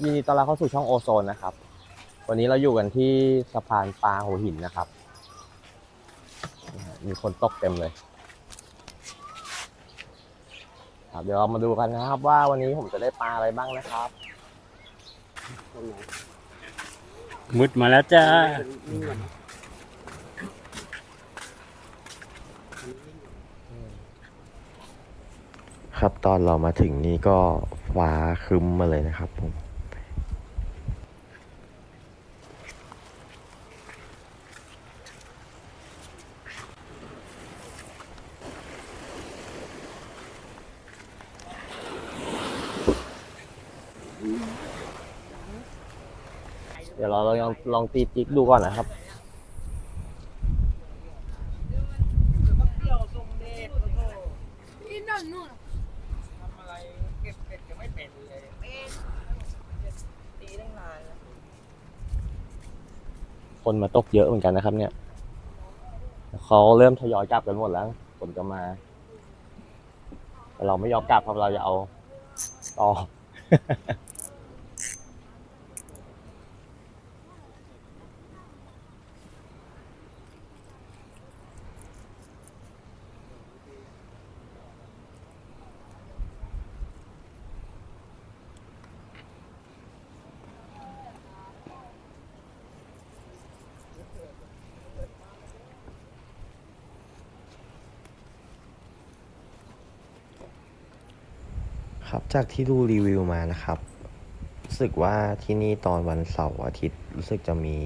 ครับยินดีต้อนรับเข้าสู่ช่องโอโซนนะครับ วันนี้เราอยู่กันที่สะพานปลาหัวหินนะครับ มีคนตกเต็มเลย ครับเดี๋ยวเรามาดูกันนะครับ ว่าวันนี้ผมจะได้ปลาอะไรบ้างนะครับมุดมาแล้วจ้า ครับตอนเรามาถึงนี่ก็ฟ้าครึ้มมาเลยนะครับผม เดี๋ยวเราลองลองตีจิกดูก่อนนะครับ คนมาตกเยอะเหมือนกันนะครับ เนี่ย เขาเริ่มทยอยกลับกันหมดแล้วฝนก็มา แต่เราไม่ยอมกลับเพราะเราจะเอาต่อ ครับจากที่ดูรีวิวมานะครับรู้สึกว่าที่นี่ตอนวันเสาร์อาทิตย์รู้สึกจะมี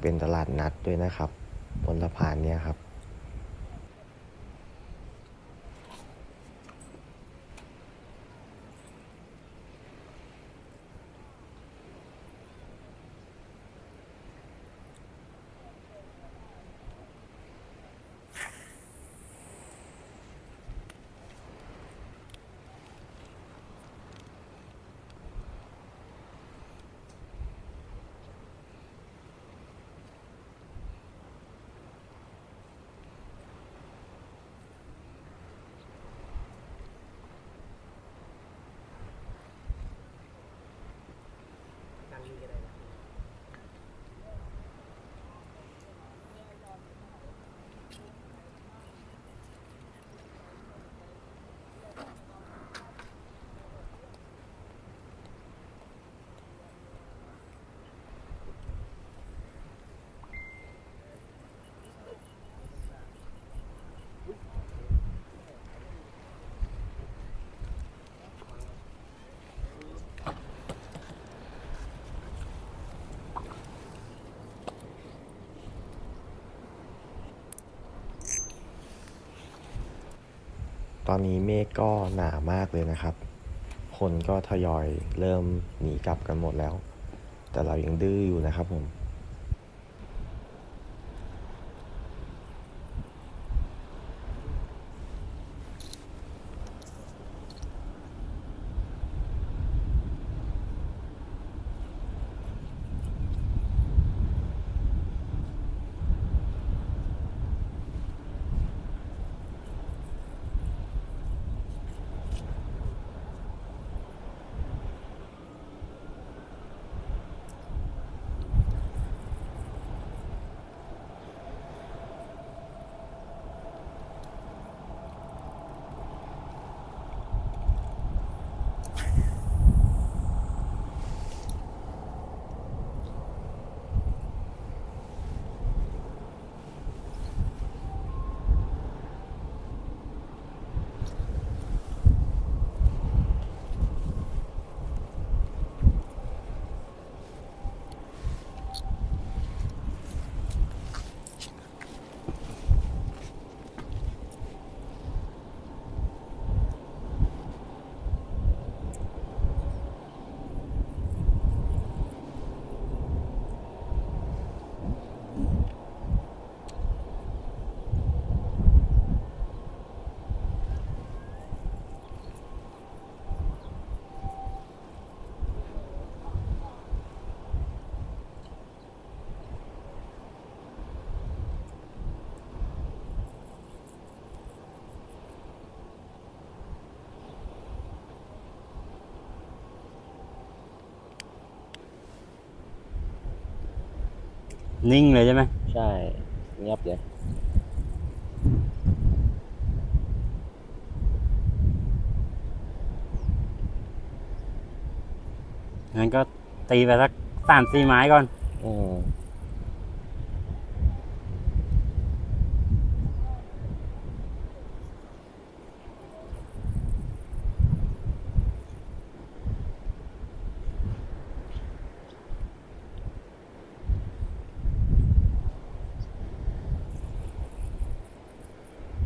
เป็นตลาดนัดด้วยนะครับ บนสะพานเนี่ยครับ ตอนนี้เมฆก็หนามากเลยนะครับ คนก็ทยอยเริ่มหนีกลับกันหมดแล้ว แต่เรายังดื้ออยู่นะครับผม นิ่งเลยใช่ไหมใช่เงียบเลยงั้นก็ตีไปสักสามสี่ไม้ก่อน อืมห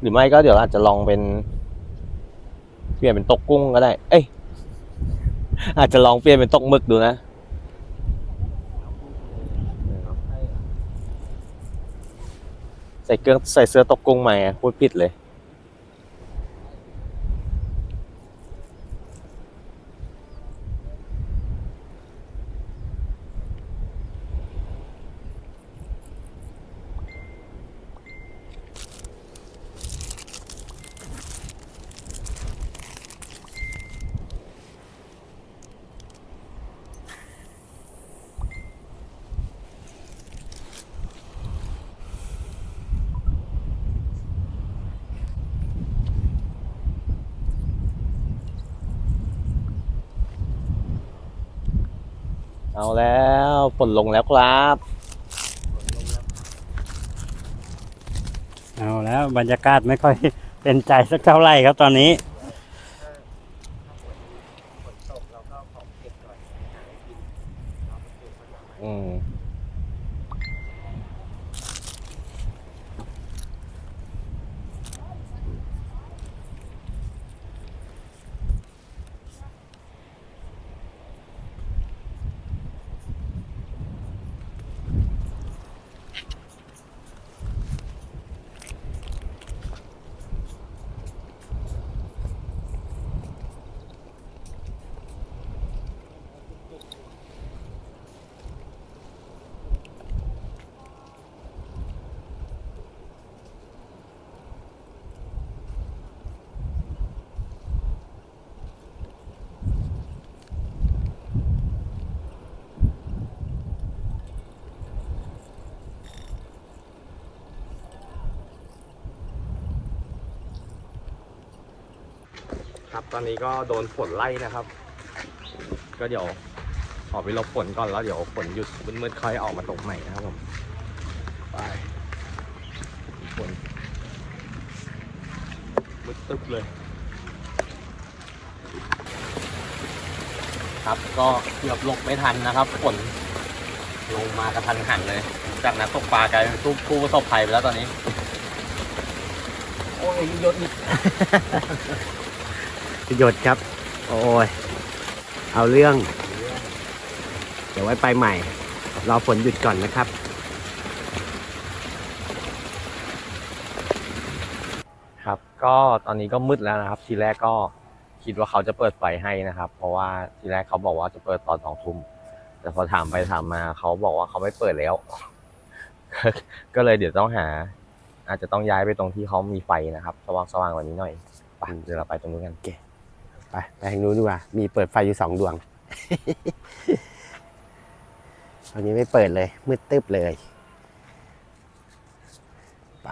รือไม่ก็เดี๋ยวอาจจะลองเป็น เปลี่ยนเป็นตกกุ้งก็ได้ เอ้ย อาจจะลองเปลี่ยนเป็นตกหมึกดูนะใส่เครื่องใส่เสื้อตกกุ้งมาไงพูดผิดเลย เอาแล้วฝนลงแล้วครับ เอาแล้วบรรยากาศไม่ค่อยเป็นใจสักเท่าไหร่ครับตอนนี้ฝนตกเราก็เอาของเก็บก่อนหาให้กินเอาไปปลูกมันหน่อย อืมครับ ตอนนี้ก็โดนฝนไล่นะครับ ก็เดี๋ยวขอกไปหลบฝนก่อนแล้วเดี๋ยวฝนหยุดมืดๆค่อยออกมาตกใหม่นะครับผมไปฝนมืดตึ๊บเลย ครับก็เกือบหลบไม่ทันนะครับฝนลงมากระทันหันเลย จากนักตกปลากลายเป็นผู้ผู้ประสบภัยไปแล้วตอนนี้ โอ้ยยศอีก ประโยชน์ครับ โอ้ยเอาเรื่อง เดี๋ยวไว้ไปใหม่ รอฝนหยุดก่อนนะครับ ครับ ก็ตอนนี้ก็มืดแล้วนะครับ ทีแรกก็คิดว่าเขาจะเปิดไฟให้นะครับ เพราะว่าทีแรกเขาบอกว่าจะเปิดตอนสองทุ่มแต่พอถามไปถามมาเขาบอกว่าเขาไม่เปิดแล้ว ก็เลยเดี๋ยวต้องหา อาจจะต้องย้ายไปตรงที่เขามีไฟนะครับ สว่างสว่างๆกว่านี้หน่อยไปเดี๋ยวเราไปตรงนู้นกัน ไปไปทางนู้นดีกว่า มีเปิดไฟอยู่สองดวง ตอนนี้ไม่เปิดเลย มืดตึ๊บเลย ไป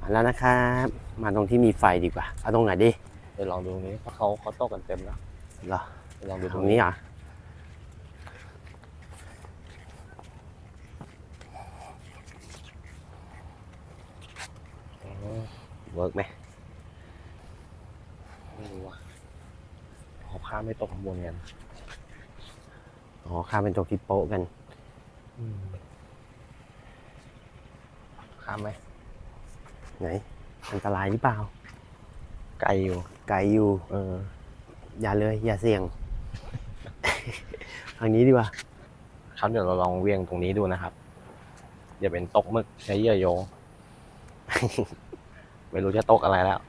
มาแล้วนะครับ มาตรงที่มีไฟดีกว่า เอาตรงไหนดีไปลองดูตรงนี้เพราะเขาเขาตกกันเต็มแล้วเหรอไปลองดูตรงนี้เหรอเวิร์กไหมไม่รู้ว่ะ ขอข้ามไม่ตกข้างบนกันอ๋อข้ามเป็นตรงที่โป๊ะกันข้ามไหมไหน อันตรายหรือเปล่า ไกลอยู่ ไกลอยู่ เออ อย่าเลย อย่าเสี่ยง ทางนี้ดีกว่า ครับเดี๋ยวเราลองเวียงตรงนี้ดูนะครับ อย่าเป็นตกหมึกใช้เหยื่อโยง ไม่รู้จะตกอะไรแล้ว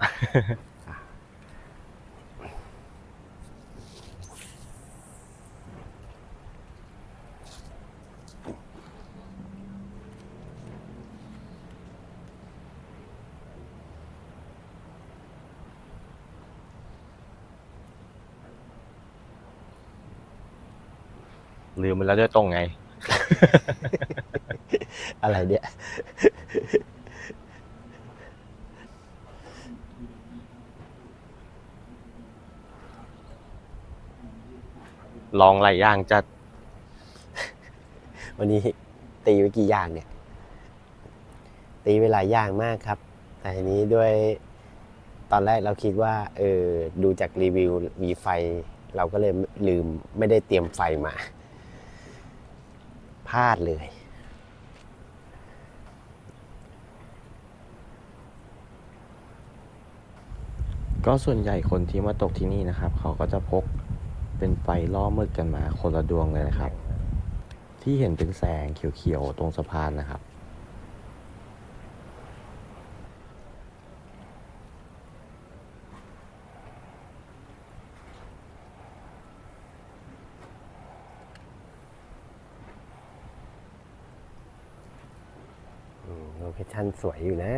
ลืมไปแล้วด้วยตรงไง อะไรเนี่ยลองหลายอย่างจัด วันนี้ตีไปกี่อย่างเนี่ย ตีไปหลายอย่างมากครับ แต่ทีนี้ด้วยตอนแรกเราคิดว่า เออ ดูจากรีวิวมีไฟ เราก็เลยลืมไม่ได้เตรียมไฟมา พลาดเลย ก็ส่วนใหญ่คนที่มาตกที่นี่นะครับ เขาก็จะพกเป็นไฟล่อมืดกันมาคนละดวงเลยนะครับ ที่เห็นเป็นแสงเขียวๆตรงสะพานนะครับ อืมโลเค ชั้นสวยอยู่นะ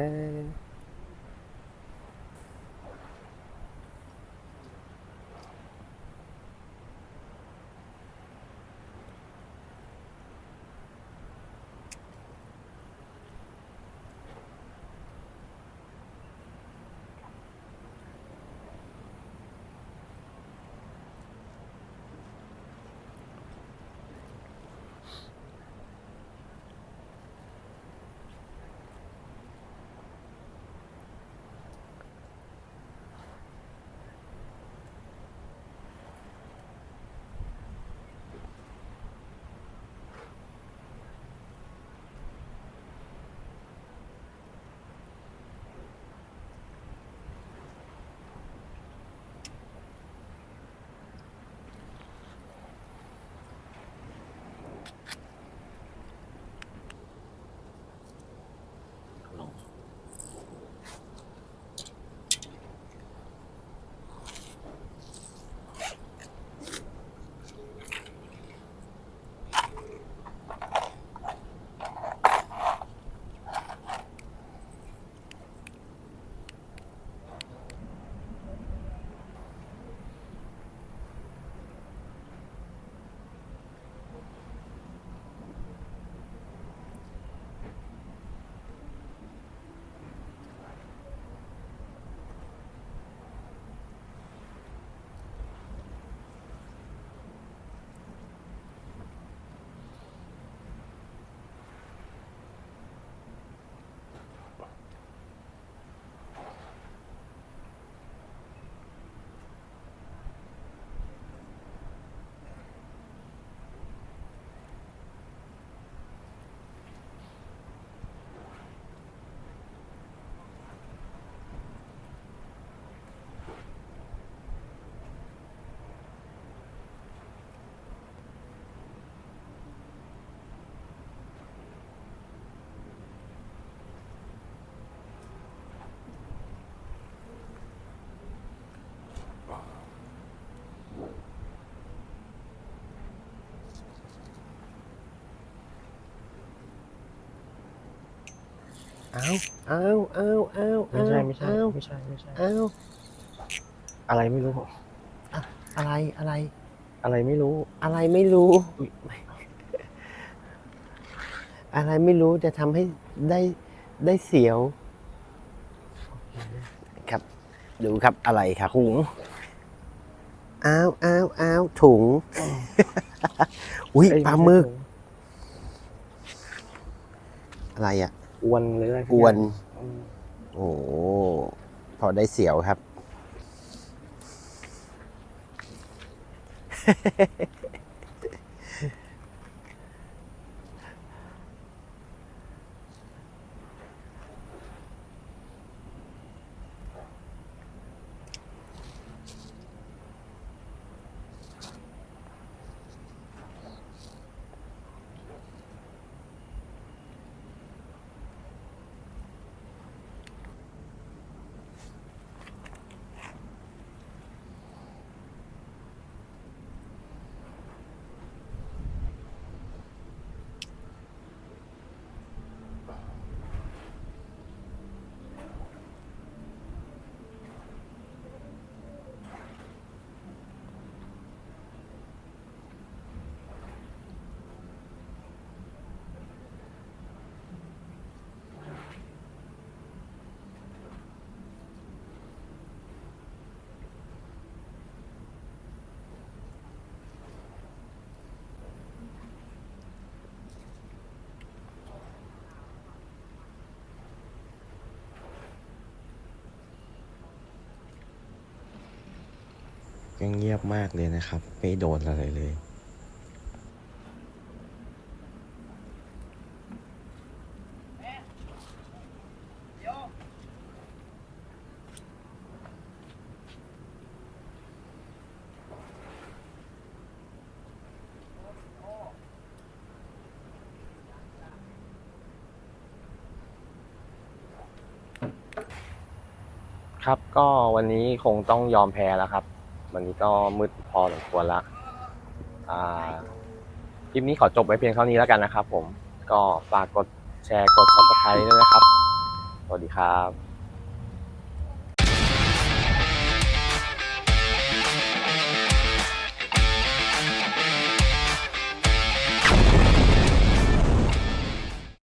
อาเอาเอาเอาไม่ใช่ไม่ใช่เอาไม่ใช่ไม่ใช่เอาอะไรไม่รู้อะไรอะไร อะไรไม่รู้ อะไรไม่รู้ อะไรไม่รู้จะทำให้ได้ได้เสียว ครับ ดูครับอะไรครับถุงอ้าวอ้าวอ้าวถุง อุ้ยเอ้ยปลาหมึกไใช่อะไรอะ อวนหรืออะไรสัอวนอืมโอ้โหพอได้เสียวครับ ก็เงียบมากเลยนะครับ ไม่โดนอะไรเลย ครับก็วันนี้คงต้องยอมแพ้แล้วครับ วันนี้ก็มืดพอสมควรละอ่าคลิปนี้ขอจบไว้เพียงเท่านี้แล้วกันนะครับผม ก็ฝากกดแชร์กด subscribe ด้วยนะครับ สวัสดีครับ